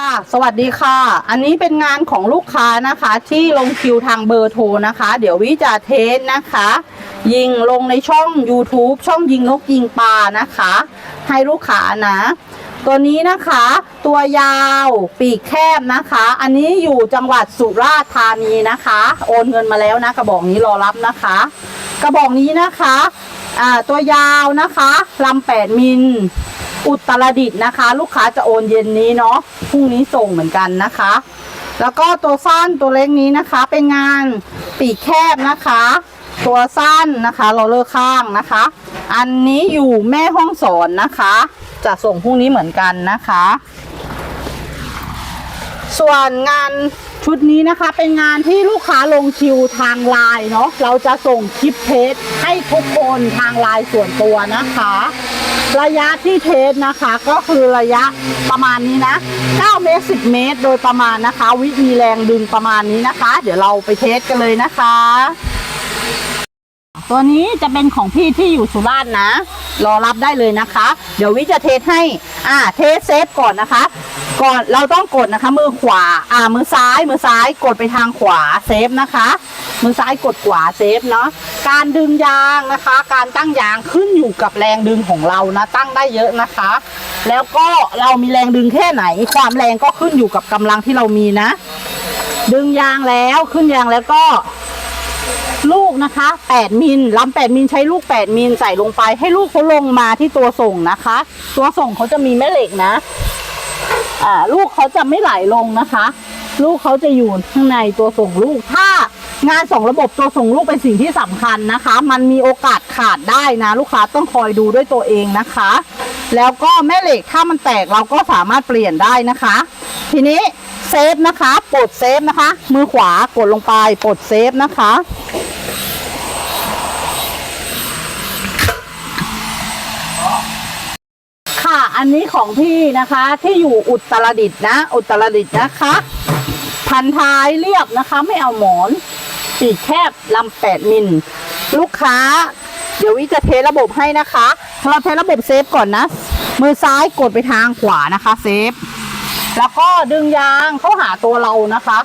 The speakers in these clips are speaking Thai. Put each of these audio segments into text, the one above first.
ค่ะสวัสดีค่ะ อันนี้เป็นงานของลูกค้านะคะ ที่ลงคิวทางเบอร์โทรนะคะ เดี๋ยววิจะเทสนะคะ ยิงลงในช่อง YouTube ช่องยิงนกยิงปลานะคะ ให้ลูกค้านะ ตัวนี้นะคะ ตัวยาวปีกแคบนะคะ อันนี้อยู่จังหวัดสุราษฎร์ธานีนะคะ โอนเงินมาแล้วนะกระบอกนี้รอรับนะคะ กระบอกนี้นะคะ อ่าตัวยาวนะคะลำแปดมิล อุตรดิตถ์นะคะ ลูกค้าจะโอนเย็นนี้เนาะพรุ่งนี้ส่งเหมือนกันนะคะ แล้วก็ตัวสั้นตัวเล็กนี้นะคะ เป็นงานปีกแคบนะคะ ตัวสั้นนะคะเราเลิกข้างนะคะ อันนี้อยู่แม่ห้องสอนนะคะ จะส่งพรุ่งนี้เหมือนกันนะคะ ส่วนงานชุดนี้นะคะเป็นงานที่ลูกค้าลงคิวทางไลน์เนาะเราจะส่งคลิปเทสให้ทุกคนทางไลน์ส่วนตัวนะคะ ระยะที่เทสนะคะ ก็คือระยะประมาณนี้นะ 9 เมตร 10 เมตร โดยประมาณนะคะ วิมีแรงดึงประมาณนี้นะคะ เดี๋ยวเราไปเทสกันเลยนะคะ ตัวนี้จะเป็นของพี่ที่อยู่สุราษฎร์นะ รอรับได้เลยนะคะ เดี๋ยววิจะเทสให้ อ่า เทสเซฟก่อนนะคะ ก่อนเราต้องกดนะคะ มือขวา อ่า มือซ้าย มือซ้าย กดไปทางขวาเซฟนะคะ มือซ้ายกดขวาเซฟเนาะการดึงยางนะคะ การตั้งยางขึ้นอยู่กับแรงดึงของเรานะตั้งได้เยอะนะคะ แล้วก็เรามีแรงดึงแค่ไหน ความแรงก็ขึ้นอยู่กับกำลังที่เรามีนะ ดึงยางแล้วขึ้นยางแล้วก็ลูกนะคะ 8 มิลลำ8มิลใช้ลูก 8 มิลใส่ลงไปให้ลูกเขาลงมาที่ตัวส่งนะคะ ตัวส่งเขาจะมีแม่เหล็กนะ อ่า ลูกเขาจะไม่ไหลลงนะคะ ลูกเขาจะอยู่ข้างในตัวส่งลูก ถ้า งานส่งระบบตัวส่งลูกเป็นสิ่งที่สำคัญนะคะ มันมีโอกาสขาดได้นะ ลูกค้าต้องคอยดูด้วยตัวเองนะคะ แล้วก็แม่เหล็กถ้ามันแตกเราก็สามารถเปลี่ยนได้นะคะ ทีนี้เซฟนะคะปลดเซฟนะคะ มือขวากดลงไปปลดเซฟนะคะค่ะอันนี้ของพี่นะคะที่อยู่อุตรดิตถ์นะ อุตรดิตถ์นะคะ พันท้ายเรียบนะคะ ไม่เอาหมอน ปีกแคบลำแปดมิล ลูกค้า เดี๋ยววิจะเทสระบบให้นะคะเราเทสระบบเซฟก่อนนะ มือซ้ายกดไปทางขวานะคะเซฟ แล้วก็ดึงยางเข้าหาตัวเรานะคะ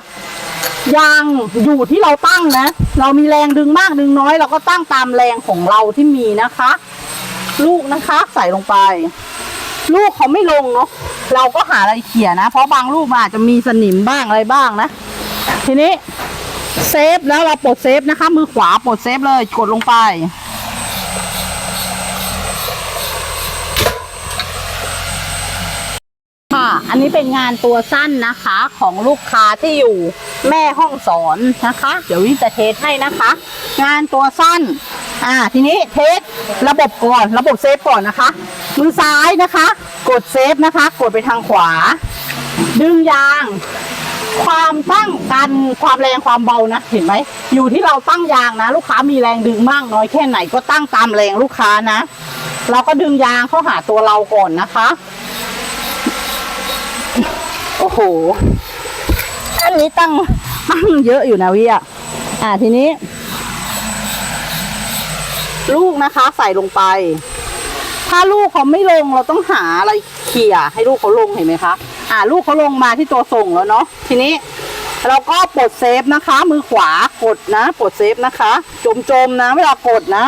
ยางอยู่ที่เราตั้งนะ เรามีแรงดึงมากดึงน้อย เราก็ตั้งตามแรงของเราที่มีนะคะ ลูกนะคะใส่ลงไป ลูกเขาไม่ลงเนาะเราก็หาอะไรเขี่ยนะ เพราะบางลูกมันอาจจะมีสนิมบ้างอะไรบ้างนะ ทีนี้ เซฟแล้วเราปลดเซฟนะคะ มือขวาปลดเซฟเลยกดลงไป ค่ะ อันนี้เป็นงานตัวสั้นนะคะของลูกค้าที่อยู่แม่ห้องสอนนะคะ เดี๋ยววิจะเทสให้นะคะ งานตัวสั้น อ่า ทีนี้เทสระบบก่อน ระบบเซฟก่อนนะคะ มือซ้ายนะคะ กดเซฟนะคะ กดไปทางขวา ดึงยาง ความตั้งกันความแรงความเบานะ เห็นไหม อยู่ที่เราตั้งยางนะ ลูกค้ามีแรงดึงมากน้อยแค่ไหนก็ตั้งตามแรงลูกค้านะ เราก็ดึงยางเข้าหาตัวเราก่อนนะคะ โอ้โห อันนี้ตั้งตั้งเยอะอยู่นะวิอะอ่าทีนี้ ลูกนะคะใส่ลงไป ถ้าลูกเขาไม่ลงเราต้องหาอะไรเขี่ยให้ลูกเขาลงเห็นไหมคะ อ่าลูกเขาลงมาที่ตัวส่งแล้วเนาะทีนี้เราก็ปลดเซฟนะคะ มือขวากดนะปลดเซฟนะคะ จมๆนะเวลากดนะ